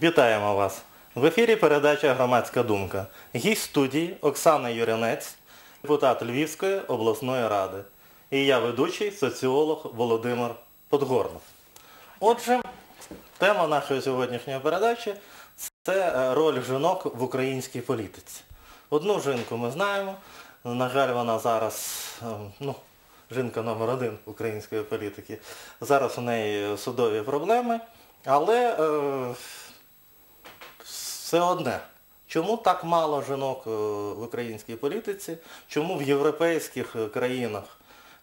Вітаємо вас. В ефірі передача Громадська думка. Гість студії Оксана Юрянець, депутат Львівської обласної ради. І я ведучий соціолог Володимир Подгорнов. Отже, тема нашої сьогоднішньої передачі це е, роль жінок в українській політиці. Одну жінку ми знаємо. На жаль, вона зараз, е, ну, жінка номер один української політики. Зараз у неї судові проблеми. Але е, все одне. Чому так мало жінок е, в українській політиці? Чому в європейських е, країнах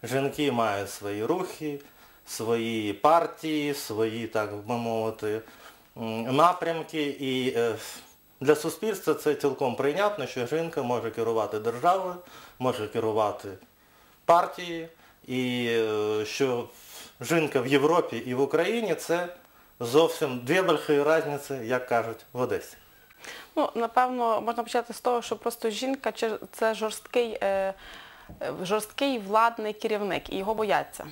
жінки мають свої рухи, свої партії, свої, так би мовити, напрямки? І е, для суспільства це цілком прийнятно, що жінка може керувати державою, може керувати партією, і що жінка в Європі і в Україні це зовсім дві великі різниці, як кажуть в Одесі. Ну, напевно, можна почати з того, що просто жінка це жорсткий, е, е, жорсткий владний керівник і його бояться.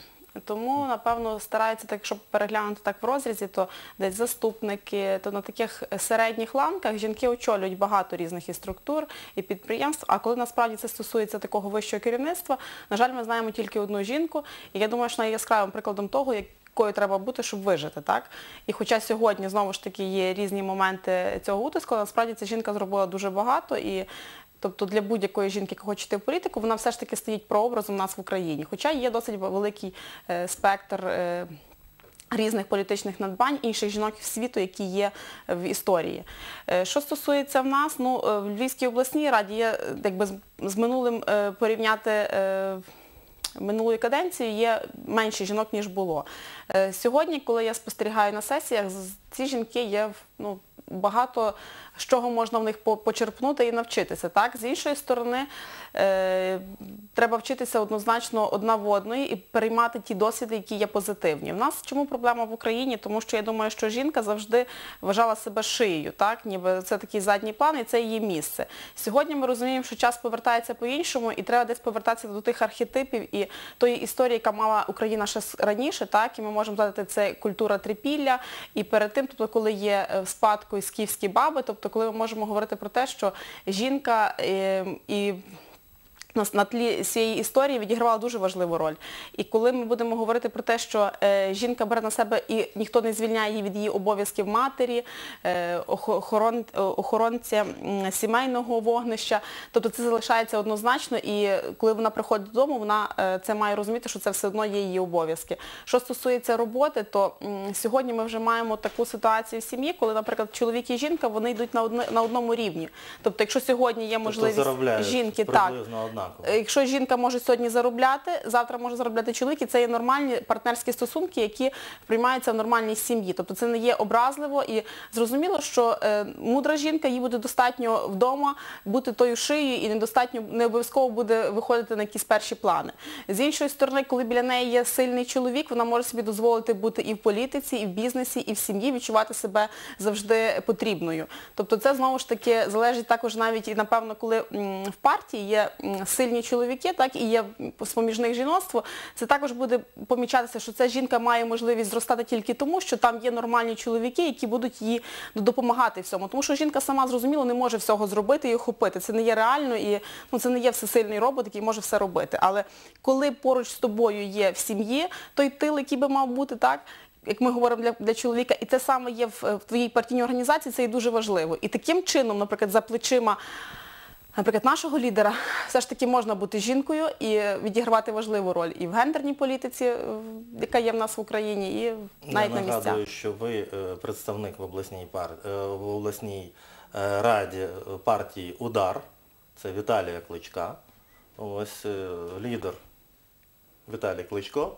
Тому, напевно, стараються, так, щоб переглянути так в розрізі, то десь заступники, то на таких середніх ланках жінки очолюють багато різних і структур, і підприємств. А коли насправді це стосується такого вищого керівництва, на жаль, ми знаємо тільки одну жінку. І я думаю, що найяскравим прикладом того, як якою треба бути, щоб вижити, так? І хоча сьогодні знову ж таки є різні моменти цього утиску, насправді ця жінка зробила дуже багато і тобто для будь-якої жінки, яка хоче йти в політику, вона все ж таки стоїть прообразом нас в Україні. Хоча є досить великий е, спектр. е, Різних політичних надбань інших жінок світу, які є в історії. Е, Що стосується в нас, ну е, в Львівській обласній раді є е, якби з- минулим порівняти минулої каденції є менше жінок, ніж було. Е, Сьогодні, коли я спостерігаю на сесіях, ці жінки є ну, багато з чого можна в них почерпнути і навчитися. Так? З іншої сторони, е, треба вчитися однозначно одна в одної і переймати ті досвіди, які є позитивні. В нас чому проблема в Україні? Тому що я думаю, що жінка завжди вважала себе шиєю, так? ніби це такий задній план і це її місце. Сьогодні ми розуміємо, що час повертається по-іншому і треба десь повертатися до тих архетипів і тої історії, яка мала Україна ще раніше, так? і ми можемо згадати це культура трипілля, і перед тим, тобто, коли є е, в і скіфські баби, тобто коли ми можемо говорити про те, що жінка е, і на, тлі цієї історії відігравала дуже важливу роль. І коли ми будемо говорити про те, що е, жінка бере на себе і ніхто не звільняє її від її обов'язків матері, е, охорон, е, охоронця сімейного вогнища, тобто це залишається однозначно, і коли вона приходить додому, вона це має розуміти, що це все одно є її обов'язки. Що стосується роботи, то м, сьогодні ми вже маємо таку ситуацію в сім'ї, коли, наприклад, чоловік і жінка вони йдуть на, одно, на одному рівні. Тобто, якщо сьогодні є можливість тобто жінки, так. Однаково. Е, Якщо жінка може сьогодні заробляти, завтра може заробляти чоловік, і це є нормальні партнерські стосунки, які приймаються в нормальній сім'ї. Тобто це не є образливо і зрозуміло, що е, мудра жінка їй буде достатньо вдома бути тою шиєю і недостатньо не обов'язково буде виходити на якісь перші плани. З іншої сторони, коли біля неї є сильний чоловік, вона може собі дозволити бути і в політиці, і в бізнесі, і в сім'ї, відчувати себе завжди потрібною. Тобто це знову ж таки залежить також навіть і напевно, коли в партії є сильні чоловіки, так і є з-поміж жіноцтво, це також буде помічатися, що ця жінка має можливість зростати тільки тому, що там є нормальні чоловіки, які будуть їй допомагати всьому. Тому що жінка сама зрозуміло не може всього зробити і охопити. Це не є реально і ну, це не є всесильний робот, який може все робити. Але коли поруч з тобою є в сім'ї той тил, який би мав бути, так, як ми говоримо для, для чоловіка, і це саме є в, в твоїй партійній організації, це є дуже важливо. І таким чином, наприклад, за плечима наприклад, нашого лідера все ж таки можна бути жінкою і відігравати важливу роль і в гендерній політиці, е, яка є в нас в Україні, і навіть Я на місцях. нагадую, що ви е, представник в обласній, пар... е, в обласній раді партії Удар, це Віталія Кличка. Ось лідер Віталій Кличко.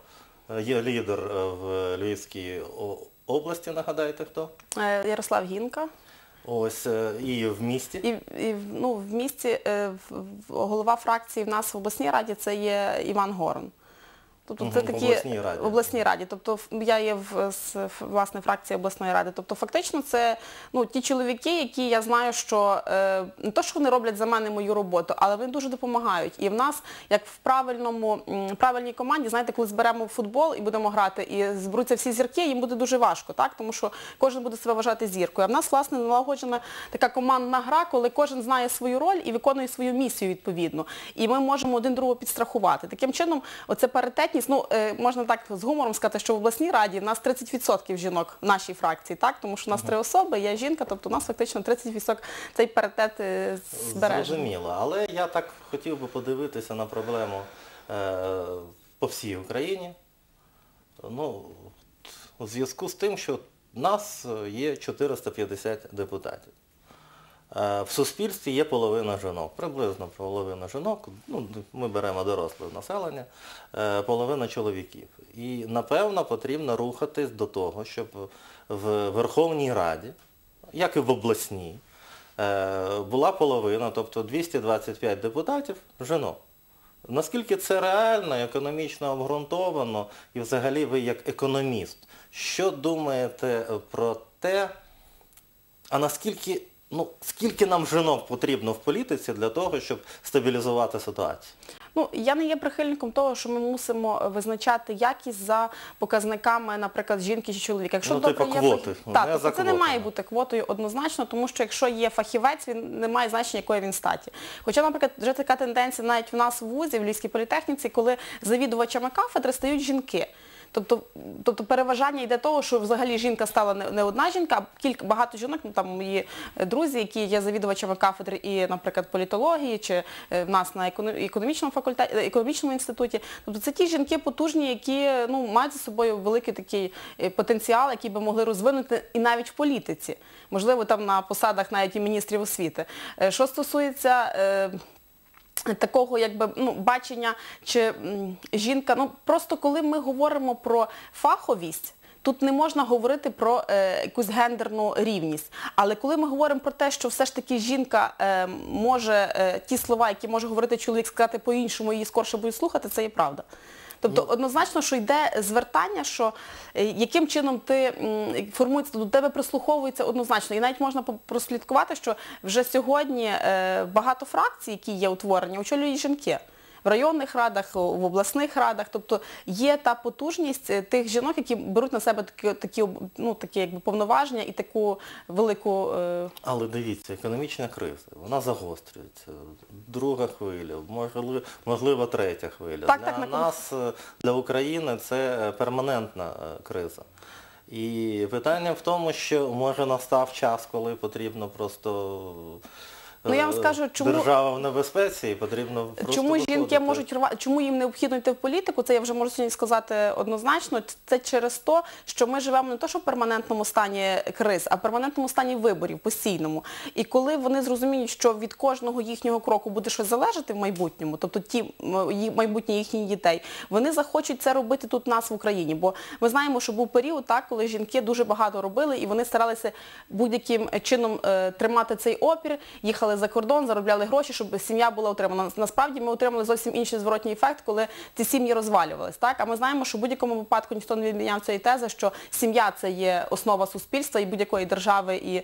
Є лідер в Львівській області, нагадаєте хто? Ярослав Гінка. Ось е, і в місті. І, і ну, в місті е, голова фракції в нас в обласній раді це є Іван Горн. Тобто Мгм, це в такі обласній раді. обласній раді. Тобто ф- я є в з ф- власне фракції обласної ради. Тобто, фактично, це ну ті чоловіки, які я знаю, що е, не то, що вони роблять за мене мою роботу, але вони дуже допомагають. І в нас, як в правильному м, правильній команді, знаєте, коли зберемо футбол і будемо грати, і зберуться всі зірки, їм буде дуже важко, так тому що кожен буде себе вважати зіркою. А в нас власне налагоджена така командна гра, коли кожен знає свою роль і виконує свою місію відповідно. І ми можемо один другого підстрахувати. Таким чином, оце паритетність, ну е, можна так з гумором сказати, що в обласній раді в нас 30% жінок в нашій фракції, так тому що у нас три особи, я жінка, тобто у нас фактично 30% цей паритет е, збережений. Зрозуміло, але я так хотів би подивитися на проблему е, по всій Україні. Ну, у зв'язку з тим, що в нас є 450 депутатів. Е, В суспільстві є половина жінок, приблизно половина жінок, ну, ми беремо доросле населення, е, половина чоловіків. І напевно потрібно рухатись до того, щоб в Верховній Раді, як і в обласній, е, була половина, тобто 225 депутатів жінок. Наскільки це реально, економічно обґрунтовано, і взагалі ви як економіст, що думаєте про те, а наскільки, ну, скільки нам жінок потрібно в політиці для того, щоб стабілізувати ситуацію? Ну, я не є прихильником того, що ми мусимо визначати якість за показниками, наприклад, жінки чи чоловіка. Якщо Ну, добре типу є квоти, не Так, тобто це не має бути квотою однозначно, тому що якщо є фахівець, він не має значення, якої він статі. Хоча, наприклад, вже така тенденція навіть в нас в ВУЗі, в Львівській політехніці, коли завідувачами кафедри стають жінки. Тобто, тобто переважання йде того, що взагалі жінка стала не, одна жінка, а кілька багато жінок, ну там мої е, друзі, які є завідувачами кафедри і, наприклад, політології, чи е, в нас на економічному факультеті, е, економічному інституті. Тобто це ті жінки потужні, які ну, мають за собою великий такий потенціал, який би могли розвинути і навіть в політиці. Можливо, там на посадах навіть і міністрів освіти. Що стосується такого якби ну, бачення, чи жінка, ну просто коли ми говоримо про фаховість. Тут не можна говорити про е, якусь гендерну рівність. Але коли ми говоримо про те, що все ж таки жінка е, може е, ті слова, які може говорити чоловік, сказати по-іншому, її скорше будуть слухати, це є правда. Тобто однозначно, що йде звертання, що е, яким чином ти формується, до тебе прислуховується однозначно. І навіть можна прослідкувати, що вже сьогодні е, багато фракцій, які є утворені, очолюють жінки. В районних радах, в обласних радах, тобто є та потужність е, тих жінок, які беруть на себе такі, такі, ну, такі якби повноваження і таку велику е, Але дивіться, економічна криза, вона загострюється. Друга хвиля, можливо, можливо третя хвиля. Так, для так, нас, е, для України це перманентна криза. І питання в тому, що може настав час, коли потрібно просто Ну, я вам скажу, чому- держава в небезпеці і потрібно просто Чому жінки можуть рва... чому їм необхідно йти в політику, це я вже можу сьогодні сказати однозначно. Це через те, що ми живемо не то, що в перманентному стані криз, а в перманентному стані виборів, постійному. І коли вони зрозуміють, що від кожного їхнього кроку буде щось залежати в майбутньому, тобто ті м, ї- їхніх дітей, вони захочуть це робити тут у нас в Україні. Бо ми знаємо, що був період, так, коли жінки дуже багато робили, і вони старалися будь-яким чином е, тримати цей опір, їхали за кордон, заробляли гроші, щоб сім'я була отримана. Насправді ми отримали зовсім інший зворотній ефект, коли ці сім'ї розвалювались. Так? А ми знаємо, що в будь-якому випадку ніхто не відміняв цієї тези, що сім'я це є основа суспільства і будь-якої держави. І...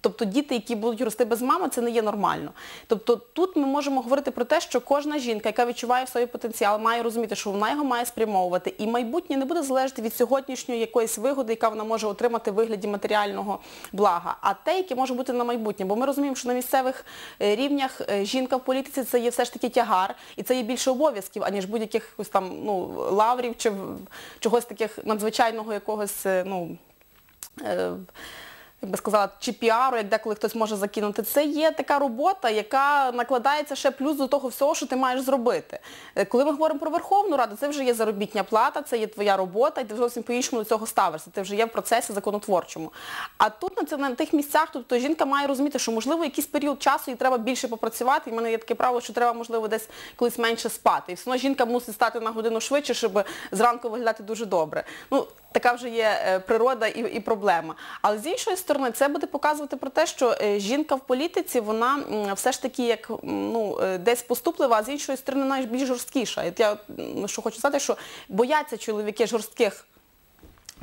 Тобто діти, які будуть рости без мами, це не є нормально. Тобто тут ми можемо говорити про те, що кожна жінка, яка відчуває в собі потенціал, має розуміти, що вона його має спрямовувати. І майбутнє не буде залежати від сьогоднішньої якоїсь вигоди, яка вона може отримати в вигляді матеріального блага, а те, яке може бути на майбутнє. Бо ми розуміємо, що на місцевих е, рівнях е, жінка в політиці це є все ж таки тягар, і це є більше обов'язків, аніж будь-яких там ну, лаврів чи чогось таких надзвичайного якогось, е, ну, як би сказала, чи піару, як деколи хтось може закинути. Це є така робота, яка накладається ще плюс до того всього, що ти маєш зробити. Е, Коли ми говоримо про Верховну Раду, це вже є заробітня плата, це є твоя робота, і ти зовсім по-іншому до цього ставишся. Ти вже є в процесі законотворчому. А тут на, тих місцях, тобто жінка має розуміти, що можливо якийсь період часу їй треба більше попрацювати. І в мене є таке право, що треба, можливо, десь колись менше спати. І все одно жінка мусить стати на годину швидше, щоб зранку виглядати дуже добре. Ну, така вже є е, природа і, і проблема. Але з іншої сторони, це буде показувати про те, що е, жінка в політиці, вона все ж таки як ну, е, десь поступлива, а з іншої сторони навіть більш жорсткіша. От я що хочу сказати, що бояться чоловіки жорстких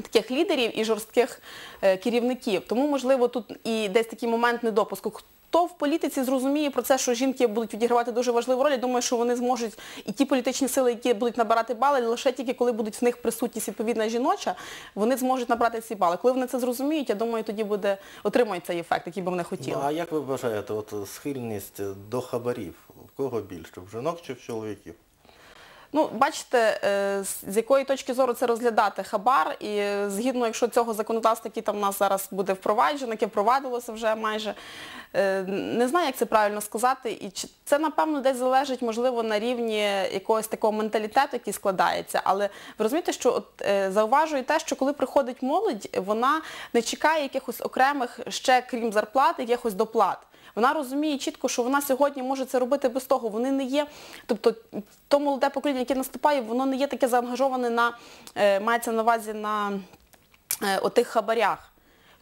таких лідерів і жорстких е, керівників. Тому, можливо, тут і десь такий момент недопуску. Хто в політиці зрозуміє про це, що жінки будуть відігравати дуже важливу роль, я думаю, що вони зможуть і ті політичні сили, які будуть набирати бали, лише тільки коли будуть в них присутність відповідна жіноча, вони зможуть набрати ці бали. Коли вони це зрозуміють, я думаю, тоді буде отримають цей ефект, який би вони хотіли. Ну, а як ви вважаєте, от схильність до хабарів? В кого більше? В жінок чи в чоловіків? Ну, бачите, е, з якої точки зору це розглядати хабар, і е, згідно, якщо цього законодавства, яке там у нас зараз буде впроваджено, яке впровадилося вже майже, е, не знаю, як це правильно сказати, і це, напевно, десь залежить, можливо, на рівні якогось такого менталітету, який складається. Але ви розумієте, що от, зауважую те, що коли приходить молодь, вона не чекає якихось окремих ще, крім зарплат, якихось доплат. Вона розуміє чітко, що вона сьогодні може це робити без того. Вони не є, тобто то молоде покоління, яке наступає, воно не є таке заангажоване на, е, мається на увазі на е, отих хабарях.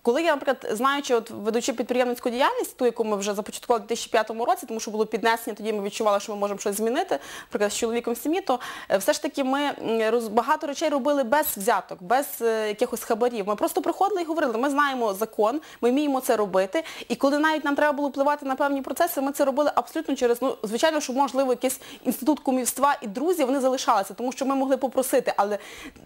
Коли я, наприклад, знаючи, от ведучи підприємницьку діяльність, ту, яку ми вже започаткували у 2005 році, тому що було піднесення, тоді ми відчували, що ми можемо щось змінити, наприклад, з чоловіком в сім'ї, то е, все ж таки ми багато речей робили без взяток, без е, якихось хабарів. Ми просто приходили і говорили, ми знаємо закон, ми вміємо це робити. І коли навіть нам треба було впливати на певні процеси, ми це робили абсолютно через, ну, звичайно, що можливо якийсь інститут кумівства і друзі, вони залишалися, тому що ми могли попросити, але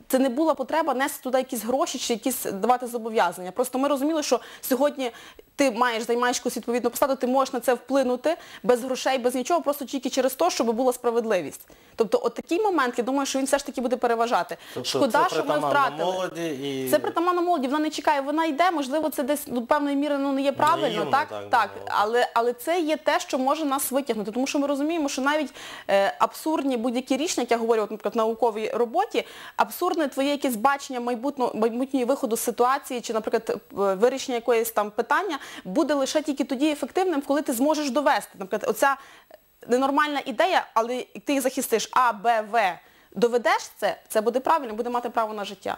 це не була потреба нести туди якісь гроші чи якісь давати зобов'язання. Просто ми розуміли, що сьогодні ти маєш, займаєш якусь відповідну посаду, ти можеш на це вплинути без грошей, без нічого, просто тільки через те, щоб була справедливість. Тобто, от такий момент, я думаю, що він все ж таки буде переважати. Тобто Шкода, це що ми втратили. молоді і... Це притаманно молоді, вона не чекає, вона йде, можливо, це десь до певної міри ну, не є правильно, Наївно, так? так так. Але, але це є те, що може нас витягнути, тому що ми розуміємо, що навіть е, абсурдні будь-які рішення, як я говорю, от, наприклад, в науковій роботі, абсурдне твоє якесь бачення майбутнього, майбутньої виходу з ситуації, чи, наприклад, вирішення якоїсь там питання, буде лише тільки тоді ефективним, коли ти зможеш довести. Наприклад, оця ненормальна ідея, але ти їх захистиш А, Б, В. Доведеш це, це буде правильно, буде мати право на життя.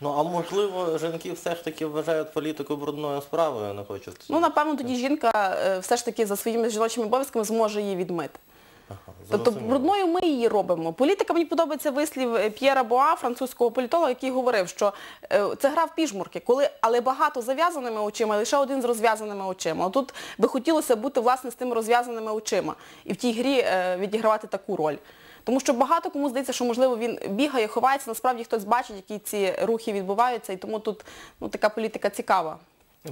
Ну, а можливо, жінки все ж таки вважають політику брудною справою, не хочуть... Ну, напевно, тоді жінка е, все ж таки за своїми жіночими обов'язками зможе її відмити. Тобто брудною ми її робимо. Політика мені подобається вислів е, П'єра Боа, французького політолога, який говорив, що е, це гра в піжмурки, коли але багато зав'язаними очима, лише один з розв'язаними очима. Тут би хотілося бути власне з тими розв'язаними очима і в тій грі е, відігравати таку роль. Тому що багато кому здається, що можливо він бігає, ховається, насправді хтось бачить, які ці рухи відбуваються, і тому тут ну, така політика цікава.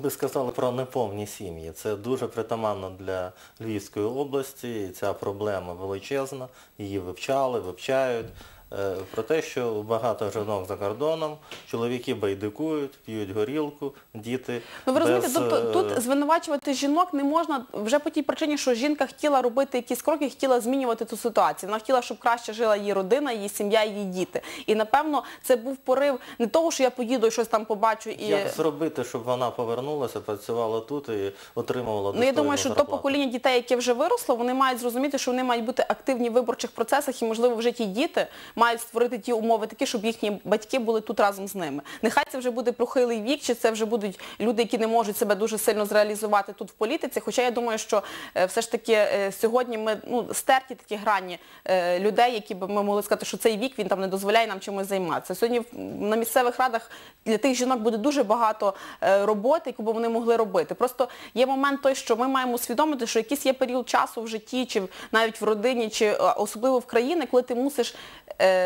Ви сказали про неповні сім'ї. Це дуже притаманно для Львівської області. і Ця проблема величезна. Її вивчали, вивчають. Е, Про те, що багато жінок за кордоном, чоловіки байдикують, п'ють горілку, діти. Ну ви розумієте, без, тобто е, тут звинувачувати жінок не можна вже по тій причині, що жінка хотіла робити якісь кроки, хотіла змінювати ту ситуацію. Вона хотіла, щоб краще жила її родина, її сім'я, її діти. І напевно це був порив не того, що я поїду і щось там побачу і. Як зробити, щоб вона повернулася, працювала тут і отримувала Ну я думаю, що то покоління дітей, яке вже виросло, вони мають зрозуміти, що вони мають бути активні в виборчих процесах і, можливо, вже ті діти мають створити ті умови такі, щоб їхні батьки були тут разом з ними. Нехай це вже буде прохилий вік, чи це вже будуть люди, які не можуть себе дуже сильно зреалізувати тут в політиці. Хоча я думаю, що е, все ж таки е, сьогодні ми ну, стерті такі грані е, людей, які б ми могли сказати, що цей вік він там не дозволяє нам чимось займатися. Сьогодні на місцевих радах для тих жінок буде дуже багато роботи, яку б вони могли робити. Просто є момент той, що ми маємо усвідомити, що якийсь є період часу в житті, чи навіть в родині, чи особливо в країні, коли ти мусиш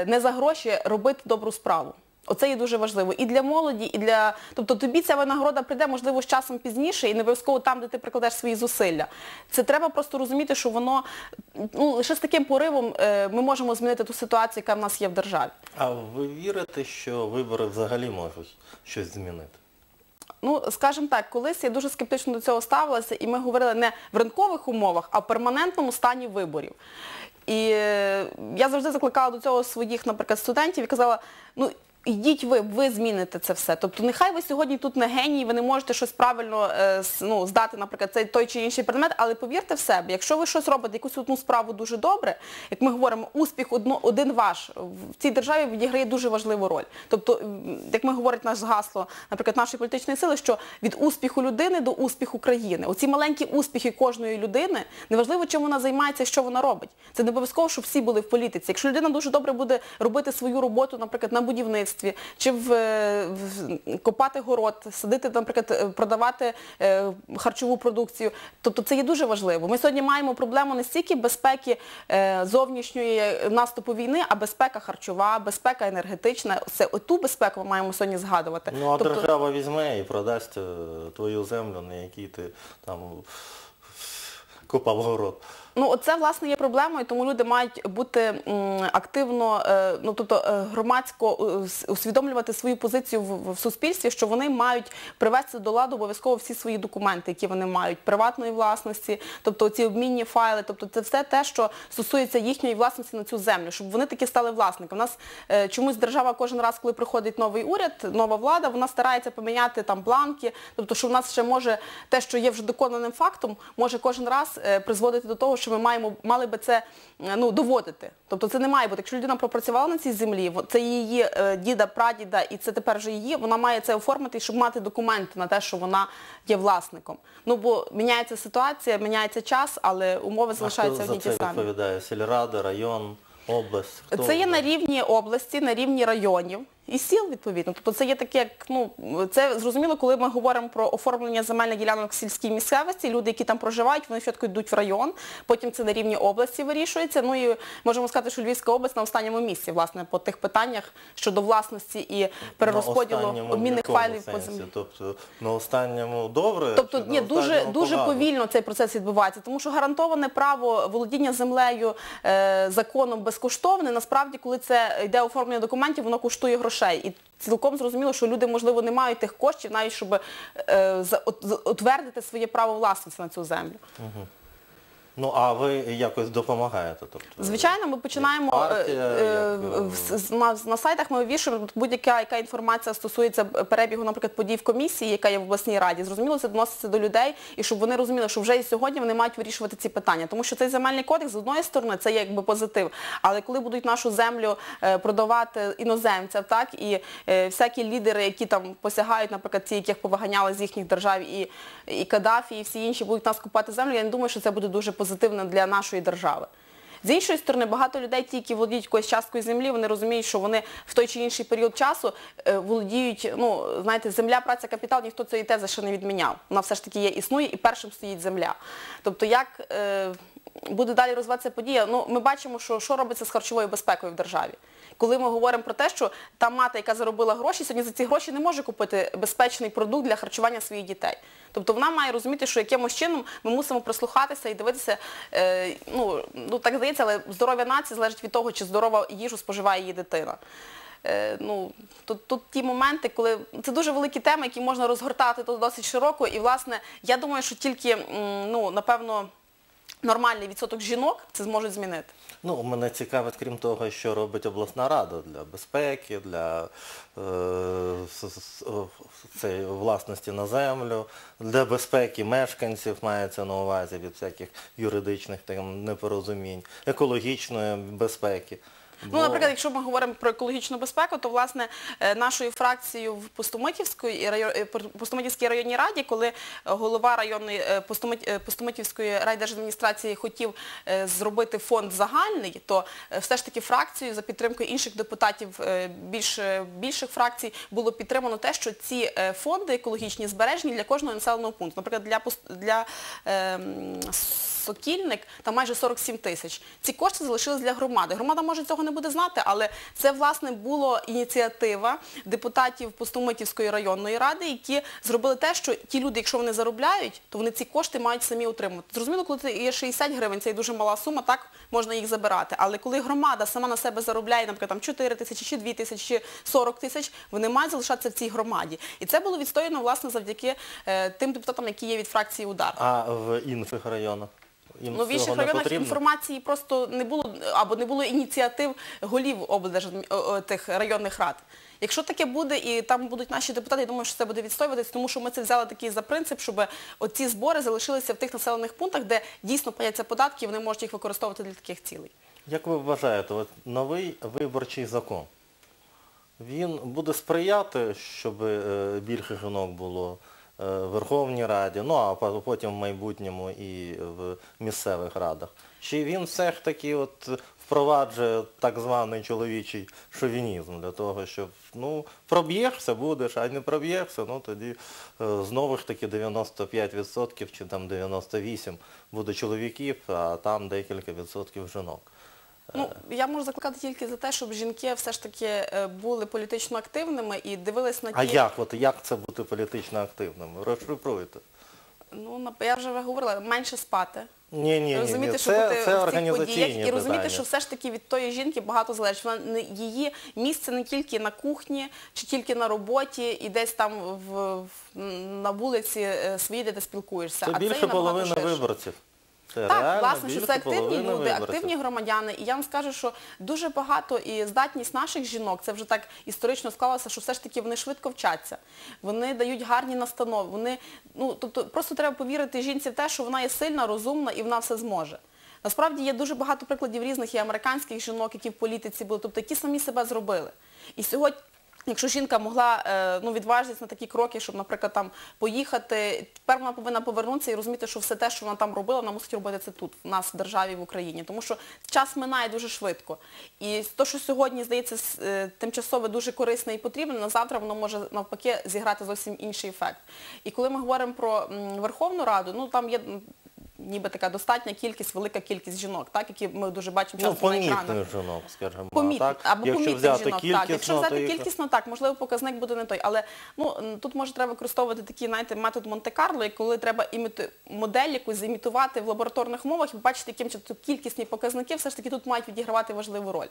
не за гроші робити добру справу. Оце є дуже важливо і для молоді, і для тобто тобі ця винагорода прийде, можливо, з часом пізніше, і не обов'язково там, де ти прикладеш свої зусилля. Це треба просто розуміти, що воно ну лише з таким поривом е, ми можемо змінити ту ситуацію, яка в нас є в державі. А ви вірите, що вибори взагалі можуть щось змінити? Ну, скажімо так, колись я дуже скептично до цього ставилася, і ми говорили не в ринкових умовах, а в перманентному стані виборів. І е, я завжди закликала до цього своїх, наприклад, студентів і казала, ну Йдіть ви, ви зміните це все. Тобто нехай ви сьогодні тут не геній, ви не можете щось правильно е, ну, здати, наприклад, цей той чи інший предмет, але повірте в себе, якщо ви щось робите, якусь одну справу дуже добре, як ми говоримо, успіх одно, один ваш в цій державі відіграє дуже важливу роль. Тобто, як ми говорить наше гасло, наприклад, нашої політичної сили, що від успіху людини до успіху країни. Оці маленькі успіхи кожної людини, неважливо, чим вона займається що вона робить. Це не обов'язково, щоб всі були в політиці. Якщо людина дуже добре буде робити свою роботу, наприклад, на будівництві, чи в, е, в- копати город, садити, наприклад, е, продавати е, харчову продукцію. Тобто це є дуже важливо. Ми сьогодні маємо проблему не стільки безпеки е, зовнішньої наступу війни, а безпека харчова, безпека енергетична. Це ту безпеку ми маємо сьогодні згадувати. Ну а Тобто- держава візьме і продасть е, твою землю, на якій ти там копав город. Ну, оце власне є проблемою, тому люди мають бути активно, е, ну тобто е, громадсько е, усвідомлювати свою позицію в, в суспільстві, що вони мають привести до ладу обов'язково всі свої документи, які вони мають, приватної власності, тобто ці обмінні файли, тобто це все те, що стосується їхньої власності на цю землю, щоб вони таки стали власниками. У нас чомусь держава кожен раз, коли приходить новий уряд, нова влада, вона старається поміняти там бланки, тобто що в нас ще може те, що є вже доконаним фактом, може кожен раз призводити до того, що ми маємо мали би це е, ну, доводити. Тобто це не має бути. Якщо людина пропрацювала на цій землі, це її е, діда, прадіда, і це тепер вже її, вона має це оформити, щоб мати документи на те, що вона є власником. Ну бо міняється ситуація, міняється час, але умови А залишаються хто одні за ті це самі. відповідає? Сільрада, район, область? Хто Це є за- на рівні області, на рівні районів і сіл, відповідно. Тобто це є таке, як, ну, це зрозуміло, коли ми говоримо про оформлення земельних ділянок в сільській місцевості, люди, які там проживають, вони спочатку йдуть в район, потім це на рівні області вирішується. Ну і можемо сказати, що Львівська область на останньому місці, власне, по тих питаннях щодо власності і перерозподілу обмінних файлів по землі. Тобто на останньому добре? Тобто ні, дуже, дуже погано? повільно цей процес відбувається, тому що гарантоване право володіння землею е, законом безкоштовне. Насправді, коли це йде оформлення документів, воно коштує грошей. І цілком зрозуміло, що люди, можливо, не мають тих коштів, навіть щоб е, утвердити своє право власності на цю землю. Ну а ви якось допомагаєте? Тобто, Звичайно, ми починаємо партія, е, е, як, з- на, на сайтах ми вивішуємо будь-яка яка інформація стосується перебігу, наприклад, подій в комісії, яка є в обласній раді. Зрозуміло, це доноситься до людей, і щоб вони розуміли, що вже і сьогодні вони мають вирішувати ці питання. Тому що цей земельний кодекс з одної сторони це є якби позитив. Але коли будуть нашу землю е, продавати іноземцям, так і всякі лідери, які там посягають, наприклад, ті, яких повиганяли з їхніх держав, і, і Каддафі, і всі інші будуть нас купати землю, я не думаю, що це буде дуже позитивно для нашої держави. З іншої сторони, багато людей, ті, які володіють якоюсь часткою землі, вони розуміють, що вони в той чи інший період часу е, володіють, ну, знаєте, земля, праця, капітал, ніхто цієї тези ще не відміняв. Вона все ж таки є, існує, і першим стоїть земля. Тобто, як е, буде далі розвиватися подія, ну, ми бачимо, що, що робиться з харчовою безпекою в державі. Коли ми говоримо про те, що та мати, яка заробила гроші, сьогодні за ці гроші не може купити безпечний продукт для харчування своїх дітей. Тобто вона має розуміти, що якимось чином ми мусимо прислухатися і дивитися, е, ну, ну так здається, але здоров'я нації залежить від того, чи здорова їжу споживає її дитина. Е, ну, тут, тут ті моменти, коли це дуже великі теми, які можна розгортати тут досить широко. І, власне, я думаю, що тільки, ну, напевно, нормальний відсоток жінок це зможуть змінити. Ну, мене цікавить, крім того, що робить обласна рада для безпеки, для е, власності на землю, для безпеки мешканців мається на увазі від всяких юридичних там, непорозумінь, екологічної безпеки. Ну, наприклад, якщо ми говоримо про екологічну безпеку, то власне е, нашою фракцією в Пустомитівській райо- е, районній раді, коли е, голова районної Пустомитівської райдержадміністрації хотів зробити фонд загальний, то все ж таки фракцією за підтримкою інших депутатів більш, більших фракцій було підтримано те, що ці фонди екологічні збережені для кожного населеного пункту. Наприклад, для, для ем, Сокільник, там майже 47 тисяч. Ці кошти залишились для громади. Громада може цього не буде знати, але це, власне, була ініціатива депутатів Пустомитівської районної ради, які зробили те, що ті люди, якщо вони заробляють, то вони ці кошти мають самі отримати. Зрозуміло, коли є 60 гривень, це є дуже мала сума, так можна їх забирати. Але коли громада сама на себе заробляє, наприклад, там 4 тисячі, чи 2 тисячі, чи 40 тисяч, вони мають залишатися в цій громаді. І це було відстояно, власне, завдяки е, тим депутатам, які є від фракції «Удар». А в інших районах? Їм Ну, в інших цього не районах потрібно. інформації просто не було, або не було ініціатив голів облдержадмі... о- о, тих районних рад. Якщо таке буде, і там будуть наші депутати, я думаю, що це буде відстоюватись, тому що ми це взяли такий за принцип, щоб оці збори залишилися в тих населених пунктах, де дійсно платяться податки, і вони можуть їх використовувати для таких цілей. Як ви вважаєте, от новий виборчий закон, він буде сприяти, щоб е, більше жінок було Верховній Раді, ну а потім в майбутньому і в місцевих радах? Чи він все ж таки от впроваджує так званий чоловічий шовінізм для того, щоб ну, проб'єшся будеш, а не проб'єшся, ну тоді е, знову ж таки 95% чи там 98% буде чоловіків, а там декілька відсотків жінок. Ну, я можу закликати тільки за те, щоб жінки все ж таки е, були політично активними і дивились на ті... А як, от, як це бути політично активним? Розшифруйте. Ну, я вже говорила, менше спати. Ні, ні, ні, розуміти, ні. що Це, бути це в цих подіях і розуміти, питання. що все ж таки від тої жінки багато залежить. Вона її місце не тільки на кухні чи тільки на роботі і десь там в, в- на вулиці е, своїй, де ти спілкуєшся. Це а більше набагато половини виборців. Це Так, реально власне, що більше це активні половини люди, виборців. активні громадяни. І я вам скажу, що дуже багато і здатність наших жінок, це вже так історично склалося, що все ж таки вони швидко вчаться. Вони дають гарні настанови. Вони, ну, тобто просто треба повірити жінці в те, що вона є сильна, розумна і вона все зможе. Насправді є дуже багато прикладів різних і американських жінок, які в політиці були, тобто які самі себе зробили. І сьогодні Якщо жінка могла е, ну, відважитись на такі кроки, щоб, наприклад, там поїхати, тепер вона повинна повернутися і розуміти, що все те, що вона там робила, вона мусить робити це тут, в нас в державі, в Україні. Тому що час минає дуже швидко. І те, що сьогодні, здається, е, тимчасове дуже корисне і потрібне, на завтра воно може навпаки зіграти зовсім інший ефект. І коли ми говоримо про Верховну Раду, ну там є ніби така достатня кількість, велика кількість жінок, так, які ми дуже бачимо Ну, на екранах. помітних жінок, скажімо, Помітних, так? або Якщо помітних взяти жінок, кількісно, так. Якщо то взяти їх- кількісно, так, можливо, показник буде не той. Але ну, тут може треба використовувати такий, знаєте, метод Монте-Карло, і коли треба іміти... модель якусь заімітувати в лабораторних умовах і побачити, яким чином кількісні показники все ж таки тут мають відігравати важливу роль.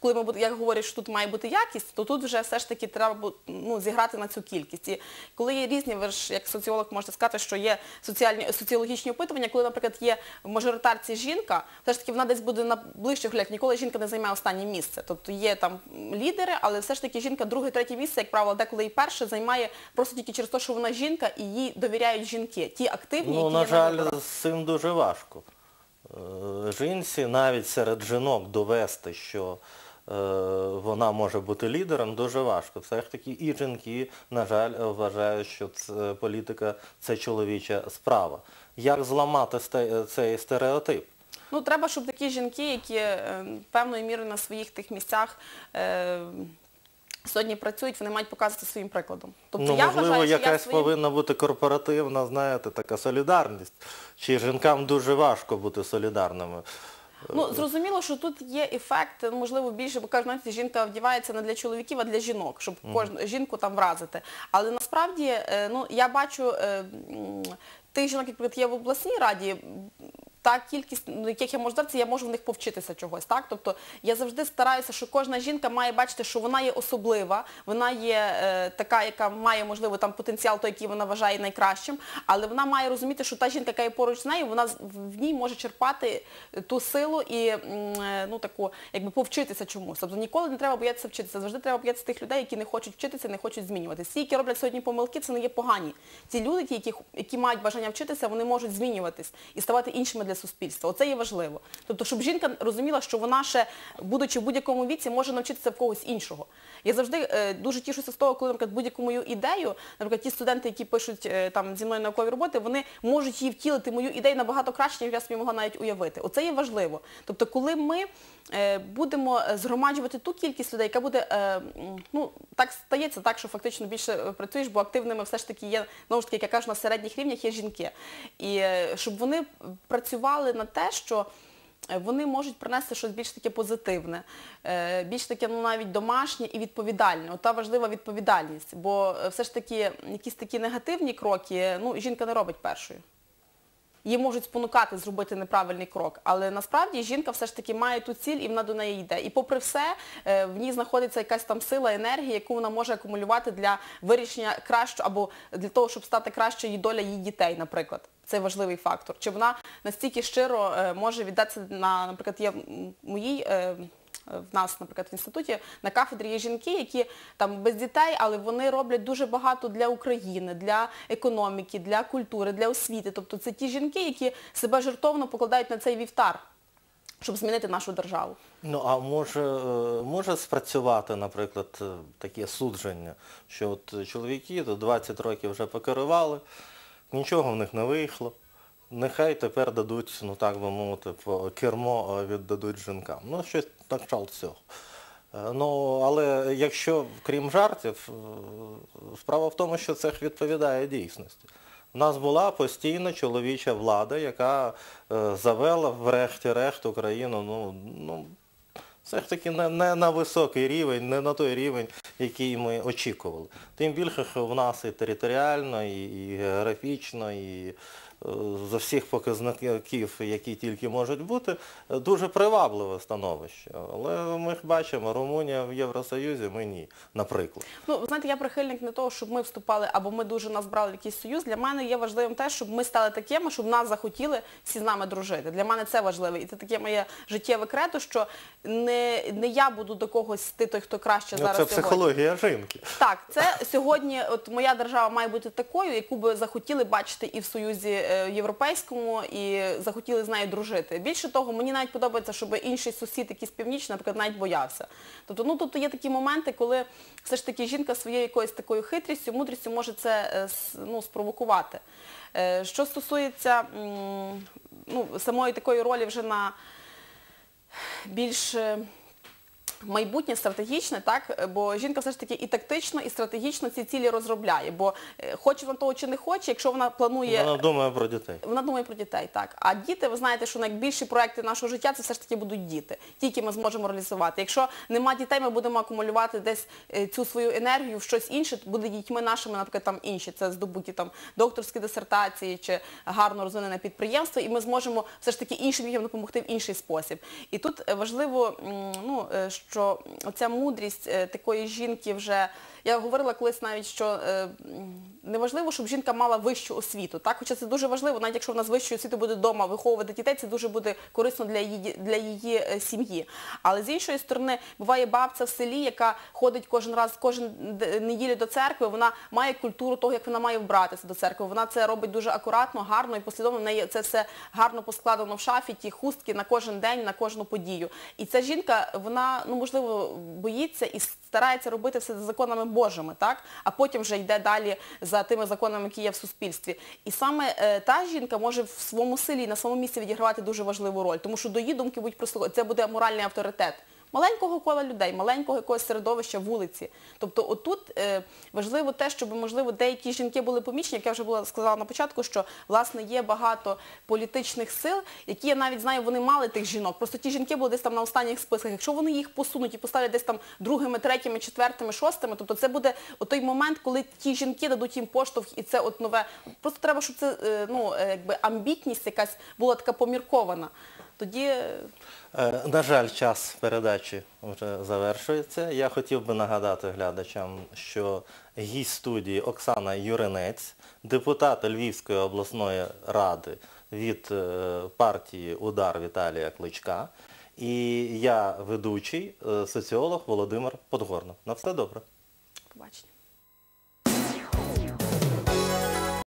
Коли ми буде- я говорю, що тут має бути якість, то тут вже все ж таки треба ну, зіграти на цю кількість. І коли є різні, ви ж як соціолог можете сказати, що є соціальні соціологічні опитування, коли, наприклад, є в мажоритарці жінка, все ж таки вона десь буде на ближчих ролях. Ніколи жінка не займає останнє місце. Тобто є там лідери, але все ж таки жінка друге, третє місце, як правило, деколи і перше займає просто тільки через те, що вона жінка і їй довіряють жінки. Ті активні, Ну, які на жаль, з цим дуже важко. Е, Жінці навіть серед жінок довести, що е, вона може бути лідером, дуже важко. Все ж таки і жінки, на жаль, вважають, що це, політика це чоловіча справа. Як зламати цей стереотип? Ну, треба, щоб такі жінки, які е, певною мірою на своїх тих місцях е, сьогодні працюють, вони мають показувати своїм прикладом. Тобто ну, я можливо, вважаю, що я якась своїм... повинна бути корпоративна, знаєте, така солідарність. Чи жінкам дуже важко бути солідарними? Ну, зрозуміло, що тут є ефект, можливо, більше, бо кажуть, знаєте, жінка вдівається не для чоловіків, а для жінок, щоб кожну жінку там вразити. Але насправді, е, ну, я бачу е, тих жінок, які є в обласній раді, та кількість, ну, яких я можу дати, я можу в них повчитися чогось. Так? Тобто я завжди стараюся, що кожна жінка має бачити, що вона є особлива, вона є е, така, яка має, можливо, там потенціал той, який вона вважає найкращим, але вона має розуміти, що та жінка, яка є поруч з нею, вона в ній може черпати ту силу і е, ну, таку, якби повчитися чомусь. Тобто ніколи не треба боятися вчитися. Завжди треба боятися тих людей, які не хочуть вчитися, не хочуть змінюватися. Ті, які роблять сьогодні помилки, це не є погані. Ці люди, ті, які, які мають бажання вчитися, вони можуть змінюватись і ставати іншими для суспільства. Оце є важливо. Тобто, щоб жінка розуміла, що вона ще, будучи в будь-якому віці, може навчитися в когось іншого. Я завжди е, дуже тішуся з того, коли, наприклад, будь-яку мою ідею, наприклад, ті студенти, які пишуть е, там зі мною наукові роботи, вони можуть її втілити мою ідею набагато краще, ніж я собі могла навіть уявити. Оце є важливо. Тобто, коли ми будемо е, згромаджувати ту кількість людей, яка буде, е, ну так стається, так що фактично більше е, працюєш, бо активними все ж таки є, знову ж таки, як я кажу, на середніх рівнях є жінки. І е, щоб вони працювали на те, що е, вони можуть принести щось більш таке позитивне, е, більш таке ну, навіть домашнє і відповідальне. Ота важлива відповідальність. Бо е, все ж таки якісь такі негативні кроки ну, жінка не робить першою. Її можуть спонукати зробити неправильний крок. Але насправді жінка все ж таки має ту ціль і вона до неї йде. І попри все, е, в ній знаходиться якась там сила, енергія, яку вона може акумулювати для вирішення кращого або для того, щоб стати кращою доля її дітей, наприклад. Це важливий фактор. Чи вона настільки щиро е, може віддатися на, наприклад, є моїй. В нас, наприклад, в інституті на кафедрі є жінки, які там без дітей, але вони роблять дуже багато для України, для економіки, для культури, для освіти. Тобто це ті жінки, які себе жертовно покладають на цей вівтар, щоб змінити нашу державу. Ну, а може, е, може спрацювати, наприклад, е, таке судження, що от чоловіки до 20 років вже покерували, нічого в них не вийшло. Нехай тепер дадуть, ну так би мовити, кермо віддадуть жінкам. Ну, щось на кшталт цього. Е, Ну, але якщо, крім жартів, е, справа в тому, що це відповідає дійсності. У нас була постійно чоловіча влада, яка е, завела врешті-решт Україну, ну, ну, все ж таки не, не на високий рівень, не на той рівень, який ми очікували. Тим більше, що в нас і територіально, і, і географічно, і за всіх показників, які тільки можуть бути, е, дуже привабливе становище. Але ми бачимо, Румунія в Євросоюзі, ми ні, наприклад. Ну, ви знаєте, я прихильник не того, щоб ми вступали або ми дуже нас брали в якийсь союз. Для мене є важливим те, щоб ми стали такими, щоб нас захотіли всі з нами дружити. Для мене це важливо. І це таке моє життєве кредо, що не, не я буду до когось йти, той, хто краще Ну, зараз це сьогодні. психологія жінки. Так, це сьогодні, от моя держава має бути такою, яку би захотіли бачити і в Союзі е, Європейському, і захотіли з нею дружити. Більше того, мені навіть подобається, щоб інший сусід, якийсь північний, наприклад, навіть боявся. Тобто, ну тобто є такі моменти, коли все ж таки жінка своєю якоюсь такою хитрістю, мудрістю може це е, ну, спровокувати. Е, Що стосується ну, самої такої ролі вже на більш е, майбутнє стратегічне, так, бо жінка все ж таки і тактично, і стратегічно ці цілі розробляє. Бо е, хоче вона того чи не хоче, якщо вона планує. Вона думає про дітей. Вона думає про дітей, так. А діти, ви знаєте, що найбільші проекти нашого життя це все ж таки будуть діти. Тільки ми зможемо реалізувати. Якщо нема дітей, ми будемо акумулювати десь е, цю свою енергію в щось інше, буде дітьми нашими, наприклад, там інші. Це здобуті там докторські дисертації чи гарно розвинене підприємство, і ми зможемо все ж таки іншим людям допомогти в інший спосіб. І тут е, важливо, ну, е, що оця мудрість е, такої жінки вже. Я говорила колись навіть, що е, неважливо, щоб жінка мала вищу освіту. Хоча це дуже важливо, навіть якщо вона з вищою освітою буде вдома виховувати дітей, це дуже буде корисно для її, для її е, сім'ї. Але з іншої сторони, буває бабця в селі, яка ходить кожен раз, кожен неділю до церкви, вона має культуру того, як вона має вбратися до церкви. Вона це робить дуже акуратно, гарно і послідовно. В неї це все гарно поскладено в шафі, ті хустки на кожен день, на кожну подію. І ця жінка, вона, ну можливо, боїться і старається робити все за законами Божими, так? А потім вже йде далі за тими законами, які є в суспільстві. І саме е, та жінка може в своєму селі, на своєму місці відігравати дуже важливу роль, тому що до її думки будь прослухати. Це буде моральний авторитет. Маленького кола людей, маленького якогось середовища вулиці. Тобто отут е, важливо те, щоб, можливо, деякі жінки були помічені, як я вже сказала на початку, що власне є багато політичних сил, які я навіть знаю, вони мали тих жінок. Просто ті жінки були десь там на останніх списках. Якщо вони їх посунуть і поставлять десь там другими, третіми, четвертими, шостими, тобто це буде той момент, коли ті жінки дадуть їм поштовх, і це от нове. Просто треба, щоб це е, ну, е, якби амбітність якась була така поміркована. Тоді е, Е, На жаль, час передачі вже завершується. Я хотів би нагадати глядачам, що гість студії Оксана Юринець, депутат Львівської обласної ради від е, партії Удар Віталія Кличка. І я ведучий, соціолог Володимир Подгорнов. На все добре. побачення.